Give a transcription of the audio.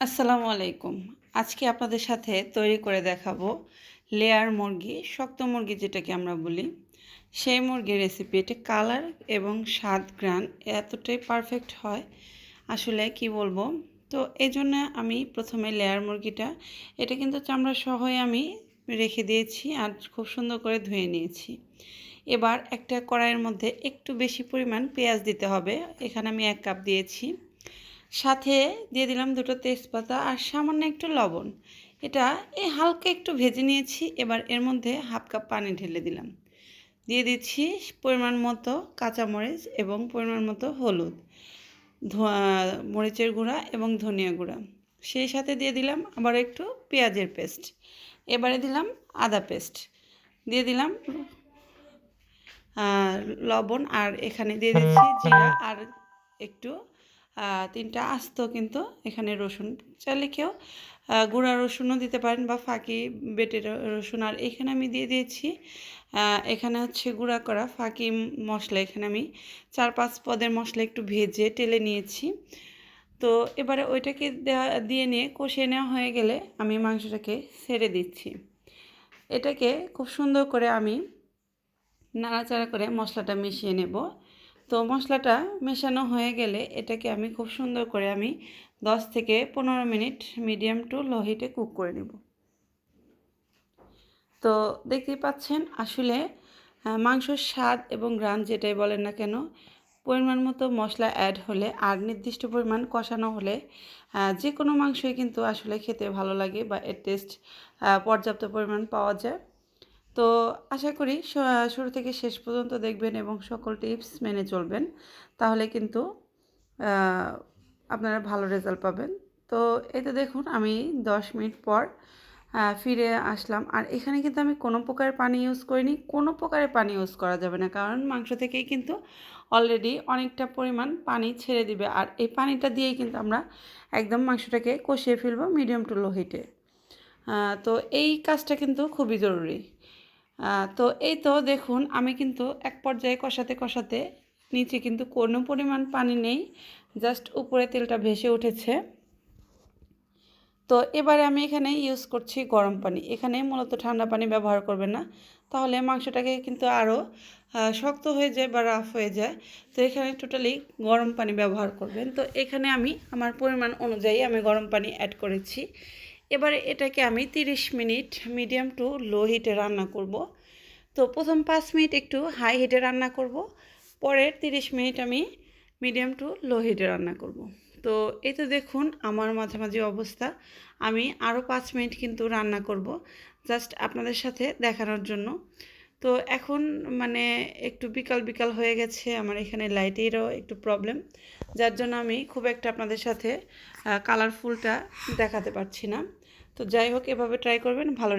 আসসালামু আলাইকুম। আজকে আপনাদের সাথে তৈরি করে দেখাবো লেয়ার মুরগি, শক্ত মুরগি যেটাকে আমরা বলি। সেই মুরগির রেসিপি এটা কালার এবং স্বাদ গ্রান এতটাই পারফেক্ট হয়। আসলে কি বলব? তো এই জন্য আমি প্রথমে লেয়ার মুরগিটা, এটা কিন্তু চামড়া সহই আমি রেখে দিয়েছি আর খুব সুন্দর করে ধুয়ে নিয়েছি। এবার একটা কড়াইয়ের মধ্যে একটু বেশি পরিমাণ পেঁয়াজ দিতে হবে। এখানে আমি এক কাপ দিয়েছি। সাথে দিয়ে দিলাম দুটো তেজপাতা আর সামান্য একটু লবণ। এটা এই হালকা একটু ভেজে নিয়েছি, এবার এর মধ্যে হাফ কাপ পানি ঢেলে দিলাম। দিয়ে দিচ্ছি পরিমাণ মতো কাঁচামরিচ এবং পরিমাণ মতো হলুদ মরিচের গুঁড়া এবং ধনিয়া গুঁড়া। সেই সাথে দিয়ে দিলাম আবার একটু পেঁয়াজের পেস্ট। এবারে দিলাম আদা পেস্ট। দিয়ে দিলাম লবণ আর এখানে দিয়ে দিচ্ছি জিরা আর একটু তিনটা আস্ত কিন্তু এখানে রসুন। চাইলে কেউ গুঁড়া রসুনও দিতে পারেন বা ফাঁকি বেটে রসুন। আর এখানে আমি দিয়ে দিয়েছি এখানে হচ্ছে গুঁড়া করা ফাঁকি মশলা। এখানে আমি চার পাঁচ পদের মশলা একটু ভেজে টেলে নিয়েছি। তো এবারে ওইটাকে দিয়ে নিয়ে কষিয়ে নেওয়া হয়ে গেলে আমি মাংসটাকে ছেড়ে দিচ্ছি। এটাকে খুব সুন্দর করে আমি নাড়াচাড়া করে মশলাটা মিশিয়ে নেব। তো মশলাটা মেশানো হয়ে গেলে এটাকে আমি খুব সুন্দর করে আমি 10 থেকে পনেরো মিনিট মিডিয়াম টু লো হিটে কুক করে নেব। তো দেখতেই পাচ্ছেন আসলে মাংসর স্বাদ এবং গ্রান যেটাই বলেন না কেন, পরিমাণ মতো মশলা অ্যাড হলে আর নির্দিষ্ট পরিমাণ কষানো হলে যে কোনো মাংসই কিন্তু আসলে খেতে ভালো লাগে বা এর টেস্ট পর্যাপ্ত পরিমাণ পাওয়া যায়। তো আশা করি শুরু থেকে শেষ পর্যন্ত দেখবেন এবং সকল টিপস মেনে চলবেন। তাহলে কিন্তু আপনারা ভালো রেজাল্ট পাবেন। তো এতে দেখুন, আমি দশ মিনিট পর ফিরে আসলাম। আর এখানে কিন্তু আমি কোনো প্রকারের পানি ইউজ করিনি। কোনো প্রকারের পানি ইউজ করা যাবে না। কারণ মাংস থেকেই কিন্তু অলরেডি অনেকটা পরিমাণ পানি ছেড়ে দিবে। আর এই পানিটা দিয়েই কিন্তু আমরা একদম মাংসটাকে কষিয়ে ফেলব মিডিয়াম টু লো হিটে তো এই কাজটা কিন্তু খুবই জরুরি। তো এই তো দেখুন, আমি কিন্তু এক পর্যায়ে কষাতে কষাতে নিচে কিন্তু কোনো পরিমাণ পানি নেই, জাস্ট উপরে তেলটা ভেসে উঠেছে। তো এবারে আমি এখানে ইউজ করছি গরম পানি। এখানে মূলত ঠান্ডা পানি ব্যবহার করবেন না, তাহলে মাংসটাকে কিন্তু আরও শক্ত হয়ে যায় বা রাফ হয়ে যায়। তো এখানে টোটালি গরম পানি ব্যবহার করবেন। তো এখানে আমি আমার পরিমাণ অনুযায়ী আমি গরম পানি অ্যাড করেছি। এবারে এটাকে আমি 30 মিনিট মিডিয়াম টু লো হিটে রান্না করব। তো প্রথম পাঁচ মিনিট একটু হাই হিটে রান্না করব, পরের 30 মিনিট আমি মিডিয়াম টু লো হিটে রান্না করব। তো এই তো দেখুন আমার মাঝামাঝি অবস্থা, আমি আরও পাঁচ মিনিট কিন্তু রান্না করব, জাস্ট আপনাদের সাথে দেখানোর জন্য। তো এখন মানে একটু বিকাল বিকাল হয়ে গেছে আমার এখানে লাইটেরও একটু প্রবলেম যার জন্য আমি খুব একটা আপনাদের সাথে কালারফুলটা দেখাতে পারছি না। তো যাই হোক, এভাবে ট্রাই করবেন, ভালো